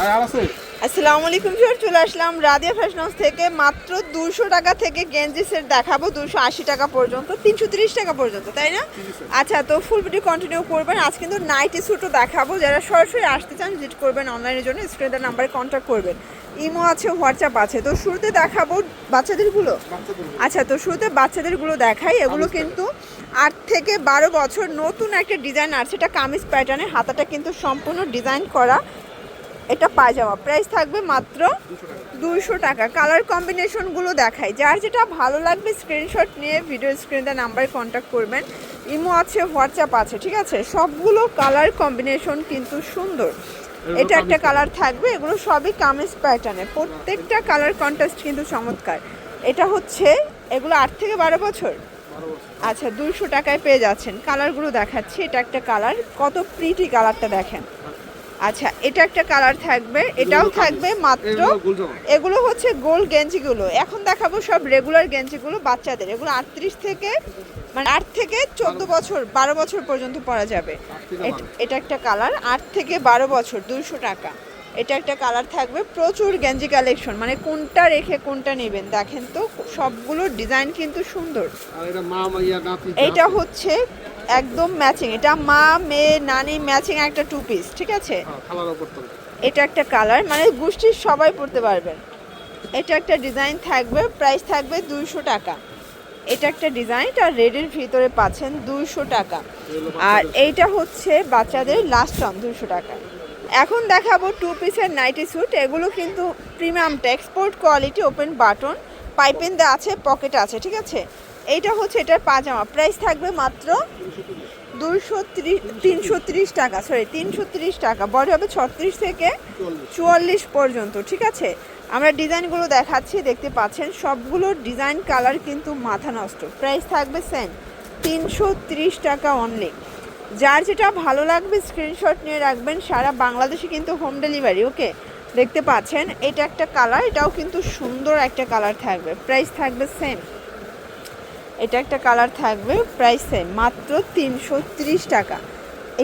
আসসালামু আলাইকুম স্যার চলে আসলাম রাদিয়া ফ্যাশন হাউস থেকে মাত্র দুশো টাকা থেকে গেঞ্জি সেট দেখাবো দুশো আশি টাকা পর্যন্ত তিনশো তিরিশ টাকা পর্যন্ত তাই না? আচ্ছা তো ফুল ভিডিও কন্টিনিউ করবেন আজ কিন্তু নাইটি স্যুটও দেখাবো যারা সরাসরি আসতে চান ভিজিট করবেন অনলাইনের জন্য স্ক্রিনের নাম্বারে কন্ট্যাক্ট করবেন। ইমো আছে হোয়াটসঅ্যাপ আছে তো শুরুতে দেখাবো বাচ্চাদেরগুলো। আচ্ছা তো শুরুতে বাচ্চাদেরগুলো দেখাই এগুলো কিন্তু আট থেকে বারো বছর নতুন একটা ডিজাইন আছে এটা কামিজ প্যাটার্নে হাতাটা কিন্তু সম্পূর্ণ ডিজাইন করা। এটা পায়জামা। প্রাইস থাকবে মাত্র দুইশো টাকা। কালার কম্বিনেশনগুলো দেখাই। যার যেটা ভালো লাগবে স্ক্রিনশট নিয়ে ভিডিও স্ক্রিনে নাম্বারে কন্ট্যাক্ট করবেন। ইমো আছে হোয়াটসঅ্যাপ আছে ঠিক আছে? সবগুলো কালার কম্বিনেশন কিন্তু সুন্দর। এটা একটা কালার থাকবে এগুলো সবই কামিজ প্যাটার্নে প্রত্যেকটা কালার কন্ট্রাস্ট কিন্তু চমৎকার। এটা হচ্ছে এগুলো আট থেকে বারো বছর? বারো বছর। আচ্ছা দুইশো টাকায় পেয়ে যাচ্ছেন। কালারগুলো দেখাচ্ছি। এটা একটা কালার কত প্রিটি কালারটা দেখেন। আচ্ছা এটা একটা কালার থাকবে এটাও থাকবে মাত্র। এগুলো হচ্ছে গোল গেঞ্জিগুলো। এখন দেখাবো সব রেগুলার গেঞ্জিগুলো বাচ্চাদের। এগুলো আটত্রিশ থেকে মানে আট থেকে চোদ্দ বছর বারো বছর পর্যন্ত পরা যাবে। এট- একটা কালার আট থেকে বারো বছর দুইশো টাকা। এটা একটা কালার থাকবে প্রচুর গেঞ্জি কালেকশন মানে কোনটা রেখে কোনটা নেবেন দেখেন তো সবগুলো ডিজাইন কিন্তু সুন্দর। এটা হচ্ছে একদম ম্যাচিং এটা মা মেয়ে নানি ম্যাচিং একটা টু পিস ঠিক আছে? হ্যাঁ, এটা একটা কালার মানে গোষ্ঠীর সবাই পড়তে পারবেন এটা একটা ডিজাইন থাকবে প্রাইস থাকবে দুইশো টাকা। এটা একটা ডিজাইন আর রেডের ভিতরে পাচ্ছেন দুইশো টাকা। আর এইটা হচ্ছে বাচ্চাদের লাস্ট টন দুশো টাকা। এখন দেখাবো টু পিসের নাইটি স্যুট এগুলো কিন্তু প্রিমিয়ামটা export quality open button piping দেওয়া আছে পকেট আছে ঠিক আছে? এইটা হচ্ছে এটার পাজামা। প্রাইস থাকবে মাত্র দুইশো তিনশো ত্রিশ টাকা সরি তিনশো ত্রিশ টাকা। বডি হবে ছত্রিশ থেকে চুয়াল্লিশ পর্যন্ত, ঠিক আছে? আমরা ডিজাইনগুলো দেখাচ্ছি, দেখতে পাচ্ছেন, সবগুলো ডিজাইন কালার কিন্তু মাথা নষ্ট। প্রাইস থাকবে সেম তিনশো ত্রিশ টাকা অনলি যার যেটা ভালো লাগবে স্ক্রিনশট নিয়ে রাখবেন, সারা বাংলাদেশে কিন্তু হোম ডেলিভারি ওকে দেখতে পাচ্ছেন, এটা একটা কালার, এটাও কিন্তু সুন্দর একটা কালার থাকবে। প্রাইস থাকবে সেম এটা একটা কালার থাকবে প্রাইস সেম, মাত্র তিনশো ত্রিশ টাকা।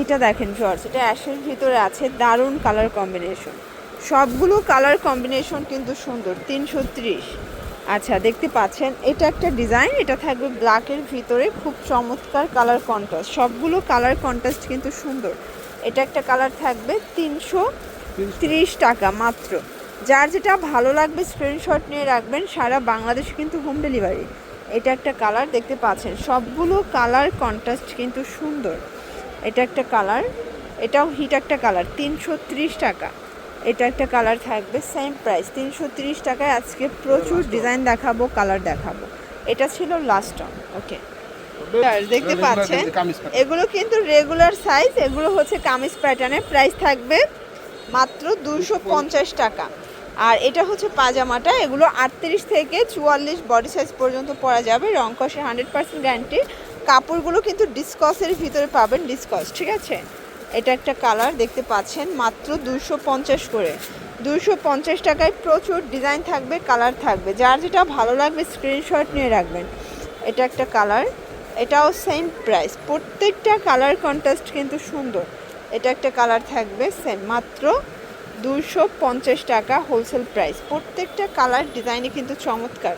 এটা দেখেন জর্জ এটা অ্যাশের ভিতরে আছে দারুণ কালার কম্বিনেশন সবগুলো কালার কম্বিনেশন কিন্তু সুন্দর, তিনশো ত্রিশ। আচ্ছা দেখতে পাচ্ছেন, এটা একটা ডিজাইন এটা থাকবে ব্ল্যাকের ভিতরে, খুব চমৎকার কালার কন্ট্রাস্ট সবগুলো কালার কন্ট্রাস্ট কিন্তু সুন্দর। এটা একটা কালার থাকবে তিনশো ত্রিশ টাকা মাত্র। যার যেটা ভালো লাগবে স্ক্রিনশট নিয়ে রাখবেন, সারা বাংলাদেশে কিন্তু হোম ডেলিভারি এটা একটা কালার দেখতে পাচ্ছেন। সবগুলো কালার কন্ট্রাস্ট কিন্তু সুন্দর। এটা একটা কালার। এটাও হিট একটা কালার তিনশো ত্রিশ টাকা। এটা একটা কালার থাকবে সেম প্রাইস তিনশো ত্রিশ টাকায় আজকে প্রচুর ডিজাইন দেখাবো কালার দেখাবো। এটা ছিল লাস্ট অন ওকে দেখতে পাচ্ছেন। এগুলো কিন্তু রেগুলার সাইজ এগুলো হচ্ছে কামিজ প্যাটার্নের প্রাইস থাকবে মাত্র দুশো পঞ্চাশ টাকা। আর এটা হচ্ছে পাজামাটা, এগুলো আটত্রিশ থেকে চুয়াল্লিশ বডি সাইজ পর্যন্ত পরা যাবে, রং কষে হান্ড্রেড পার্সেন্ট গ্যারান্টি কাপড়গুলো কিন্তু ডিসকসের ভিতরে পাবেন ডিসকস ঠিক আছে? এটা একটা কালার দেখতে পাচ্ছেন, মাত্র দুশো পঞ্চাশ করে। দুশো পঞ্চাশ টাকায় প্রচুর ডিজাইন থাকবে কালার থাকবে। যার যেটা ভালো লাগবে স্ক্রিনশট নিয়ে রাখবেন। এটা একটা কালার এটাও সেম প্রাইস প্রত্যেকটা কালার কন্ট্রাস্ট কিন্তু সুন্দর। এটা একটা কালার থাকবে সেম মাত্র দুশো পঞ্চাশ টাকা হোলসেল প্রাইস প্রত্যেকটা কালার ডিজাইনে কিন্তু চমৎকার।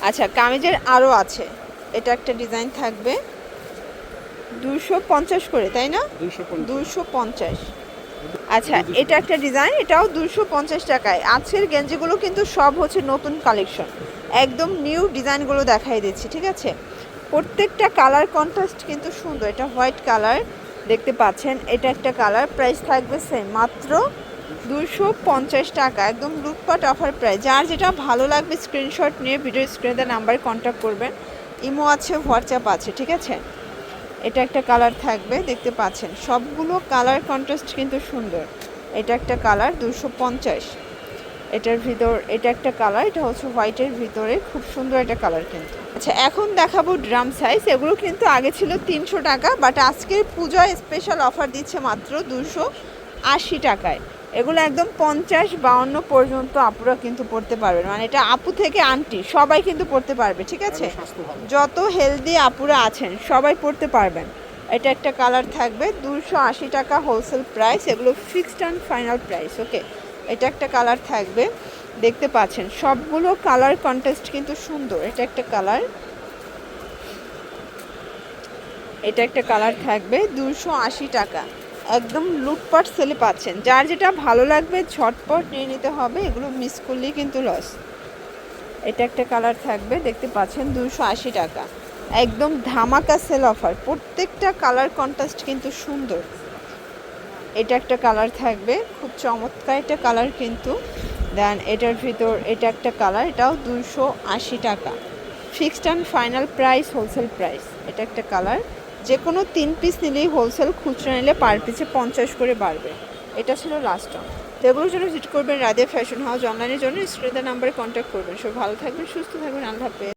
আচ্ছা কামিজের আরও আছে। এটা একটা ডিজাইন থাকবে। দুশো পঞ্চাশ করে তাই না? দুশো পঞ্চাশ। আচ্ছা এটা একটা ডিজাইন এটাও দুশো পঞ্চাশ টাকায়। আজকের গেঞ্জিগুলো কিন্তু সব হচ্ছে নতুন কালেকশন একদম নিউ ডিজাইনগুলো দেখাই দিচ্ছি ঠিক আছে? প্রত্যেকটা কালার কন্ট্রাস্ট কিন্তু সুন্দর। এটা হোয়াইট কালার দেখতে পাচ্ছেন, এটা একটা কালার প্রাইস থাকবে সেম মাত্র দুশো পঞ্চাশ টাকা, একদম লুটপাট অফার প্রাইস যার যেটা ভালো লাগবে স্ক্রিনশট নিয়ে ভিডিও স্ক্রিনে নাম্বারে কন্ট্যাক্ট করবেন। ইমো আছে হোয়াটসঅ্যাপ আছে, ঠিক আছে? এটা একটা কালার থাকবে, দেখতে পাচ্ছেন। সবগুলো কালার কন্ট্রাস্ট কিন্তু সুন্দর। এটা একটা কালার, দুশো পঞ্চাশ। এটার ভিতর এটা একটা কালার এটা হচ্ছে হোয়াইটের ভিতরে খুব সুন্দর একটা কালার কিন্তু। আচ্ছা এখন দেখাবো ড্রাম সাইজ এগুলো কিন্তু আগে ছিল তিনশো টাকা বাট আজকের পূজায় স্পেশাল অফার দিচ্ছে মাত্র দুশো আশি টাকায়। এগুলো একদম পঞ্চাশ বাউন্ন পর্যন্ত আপুরা কিন্তু পড়তে পারবেন মানে এটা আপু থেকে আন্টি সবাই কিন্তু পড়তে পারবে ঠিক আছে। যত হেলদি আপুরা আছেন সবাই পড়তে পারবেন। এটা একটা কালার থাকবে দুশো আশি টাকা হোলসেল প্রাইস এগুলো fixed and final price okay এটা একটা কালার থাকবে, দেখতে পাচ্ছেন। সবগুলো কালার কন্টেস্ট কিন্তু সুন্দর। এটা একটা কালার এটা একটা কালার থাকবে দুশো আশি টাকা। একদম লুটপাট সেলে পাচ্ছেন। যার যেটা ভালো লাগবে, ঝটপট নিয়ে নিতে হবে। এগুলো মিস করলেই কিন্তু লস এটা একটা কালার থাকবে, দেখতে পাচ্ছেন দুশো আশি টাকা। একদম ধামাকা সেল অফার প্রত্যেকটা কালার কন্ট্রাস্ট কিন্তু সুন্দর। এটা একটা কালার থাকবে। খুব চমৎকার একটা কালার কিন্তু। দেন এটার ভিতর এটা একটা কালার, এটাও দুশো আশি টাকা। Fixed and final price wholesale price এটা একটা কালার। যে কোনো তিন পিস নিলেই হোলসেল খুচরা নিলে পার পিসে পঞ্চাশ করে বাড়বে। এটা ছিল লাস্ট অন তো এগুলোর জন্য ভিজিট করবেন রাধে ফ্যাশন হাউস অনলাইনের জন্য স্ক্রিনের নাম্বারে কন্ট্যাক্ট করবেন। সব ভালো থাকবেন, সুস্থ থাকবেন, আল্লাহ হাফেজ।